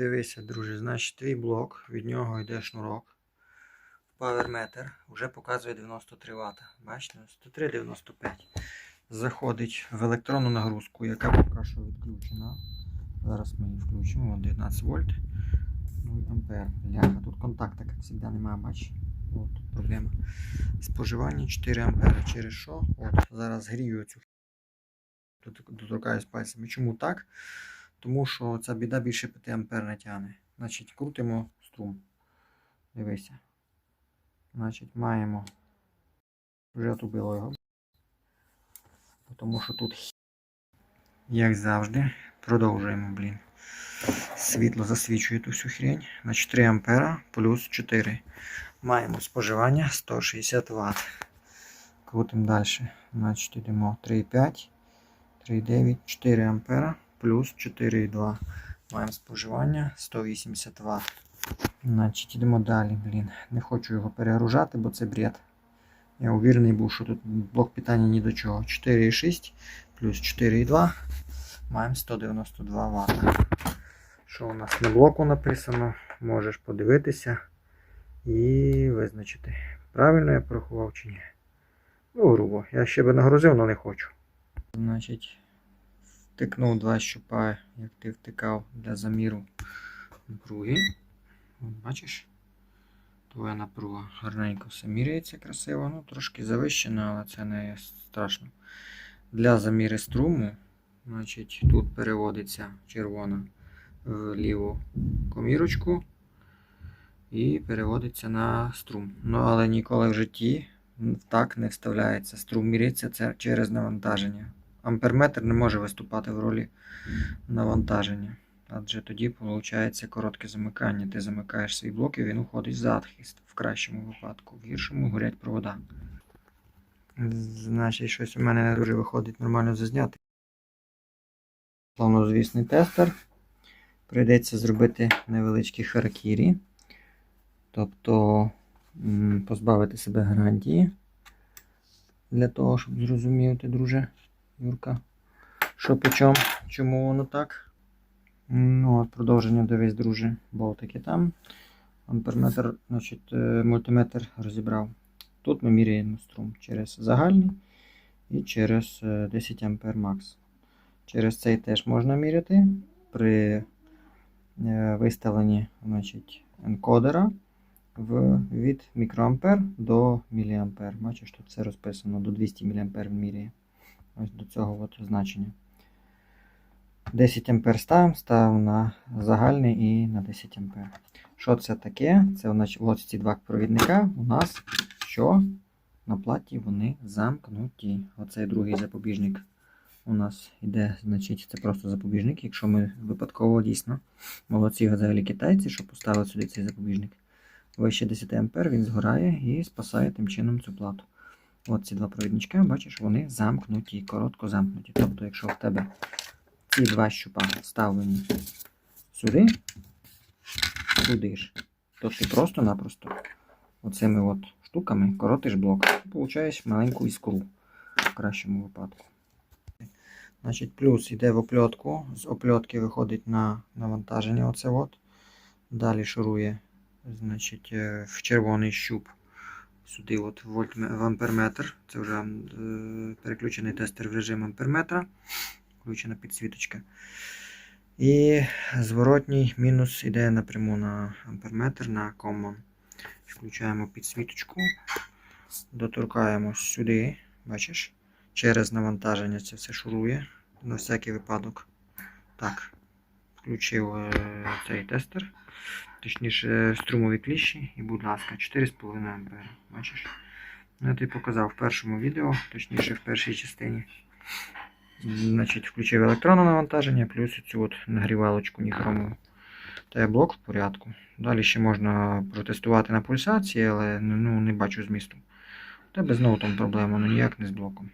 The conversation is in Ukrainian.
Дивися, друже, значить твій блок, від нього йде шнурок. Паверметр вже показує 93 Вт. Бачите, 103,95. Заходить в електронну нагрузку, яка поки що відключена. Зараз ми її включимо. Вон 19 вольт. 0 ампер. Ляха. Тут контакта, як завжди, немає, бачиш. От проблема. Споживання 4 ампера. Через що? От, зараз грію цю. Доторкаюсь пальцями. Чому так? Тому що ця біда більше 5 ампер не тягне. Значить, крутимо струм. Дивися. Значить, маємо. Вже отубило його. Тому що тут, як завжди, продовжуємо, блін. Світло засвічує ту всю хрень. Значить 3 ампера плюс 4. Маємо споживання 160 Вт. Крутимо далі. Значить, йдемо 3,5, 3,9, 4 ампера плюс 4,2. Маємо споживання 180 Вт. Значить, йдемо далі, блін. Не хочу його перегружати, бо це бред. Я уверений був, що тут блок питання ні до чого. 4,6 плюс 4,2. Маємо 192 Вт. Що у нас на блоку написано, можеш подивитися і визначити. Правильно я порахував чи ні. Ну, грубо. Я ще би нагрузив, але не хочу. Значить, втикнув два щупа, як ти втикав для заміру напруги. Бачиш? Твоя напруга гарненько все міряється красиво. Ну, трошки завищена, але це не страшно. Для заміри струму, значить, тут переводиться червона в ліву комірочку і переводиться на струм. Ну, але ніколи в житті так не вставляється. Струм міряється через навантаження. Амперметр не може виступати в ролі навантаження. Адже тоді виходить коротке замикання. Ти замикаєш свій блок і він уходить в захист в кращому випадку, в гіршому горять провода. Значить, щось у мене не дуже виходить нормально зазняти. Плавнозвісний тестер. Прийдеться зробити невеличкі харакірі. Тобто позбавити себе гарантії. Для того, щоб зрозумів ти, друже Юрка, що по чому, воно так. Ну, от продовження дивись, друже, болтики там. Амперметр, значить, е, мультиметр розібрав. Тут ми міряємо струм через загальний і через е, 10 А макс. Через цей теж можна міряти при е, виставленні значить, енкодера в, від мікроампер до міліампер. Бачиш, тут все розписано до 200 мА міряє. Ось до цього от значення. 10 А ставимо, ставимо на загальний і на 10 А. Що це таке? Це ось ці два провідника у нас що на платі вони замкнуті. Оцей другий запобіжник у нас йде, значить, це просто запобіжник. Якщо ми випадково дійсно молодці взагалі китайці, що поставили сюди цей запобіжник. Вище 10 А він згорає і спасає тим чином цю плату. От ці два провідничка, бачиш, вони замкнуті, коротко замкнуті. Тобто, якщо в тебе ці два щупа вставлені сюди, сюди ж, то ти просто-напросто оцими от штуками коротиш блок. Получаєш маленьку іскру в кращому випадку. Значить, плюс йде в опльотку. З опльотки виходить на навантаження. Оце от. Далі шурує значить, е, в червоний щуп. Сюди от в амперметр. Це вже е, переключений тестер в режим амперметра. Включена підсвіточка. І зворотній мінус йде напряму на амперметр на common. Включаємо підсвіточку, доторкаємо сюди, бачиш, через навантаження це все шурує на всякий випадок. Так, включив е, цей тестер, точніше струмові кліщі, і, будь ласка, 4,5 А. Бачиш? Ну, я тобі показав в першому відео, точніше в першій частині. Значить, включив електронне навантаження, плюс цю от нагрівалочку ніхромову. Та блок в порядку. Далі ще можна протестувати на пульсації, але ну, не бачу змісту. У тебе знову там проблема, ну ніяк не з блоком.